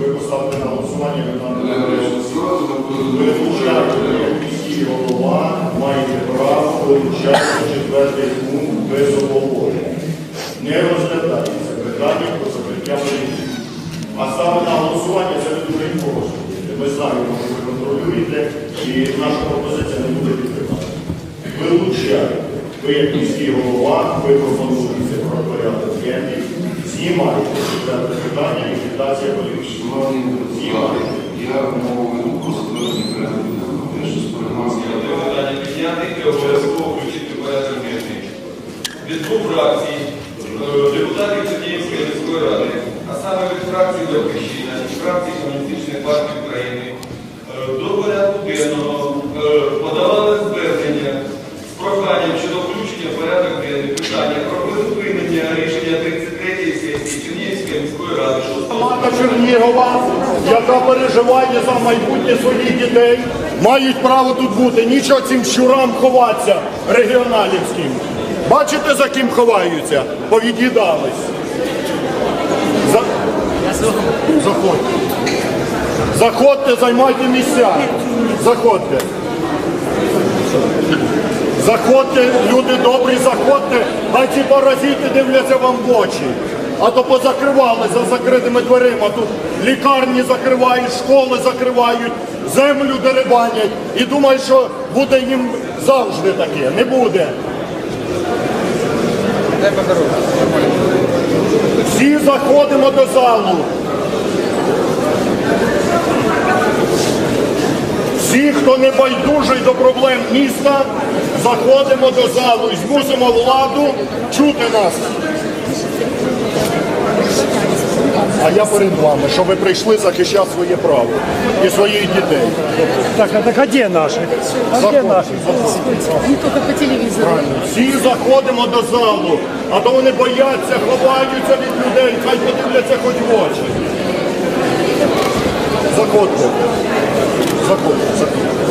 ви поставите на голосування, ви Олег Григорович, ви як міський голова, маєте право вилучати четвертий пункт без обговорення. Не розглядається питання про закриття політики. А ставити на голосування це ви дуже просто. Ми знаємо, що ви контролюєте, і наша пропозиція не буде підтримана. Вилучаєте. Ви як міський голова, ви пропонуєте денний, знімаєте питання ліквідація політики. Шановні депутати, я мову веду про затвердження порядку денного. Я щось перегнав. Питання підняти і обов'язково включити порядок денний. Від двох фракцій, е, депутатів Чернігівської міської ради, а саме від фракції Батьківщина і фракції Комуністичної партії України, е, до порядку денного Чернігівської міської ради. Команда Чернігова, яка переживає за майбутнє своїх дітей, мають право тут бути. Нічого цим щурам ховатися регіоналівським. Бачите, за ким ховаються? Повід'їдались. За... Заходьте. Заходьте, займайте місця. Заходьте. Заходьте, люди добрі, заходьте, хай ці паразити дивляться вам в очі. А то позакривали за закритими дверима. Тут лікарні закривають, школи закривають, землю деребанять. І думають, що буде їм завжди таке. Не буде. Всі заходимо до залу. Всі, хто не байдужий до проблем міста, заходимо до залу і змусимо владу чути нас. А я перед вами, що ви прийшли захищати своє право і своїх дітей. Так, а так а где наши? А где Заходьте, наши? заходьте. Не только по телевизору. Правильно. Всі заходимо до залу, а то вони бояться, ховаються від людей, хай подивляться хоч в очі. Заходьте. Заходьте, заходьте.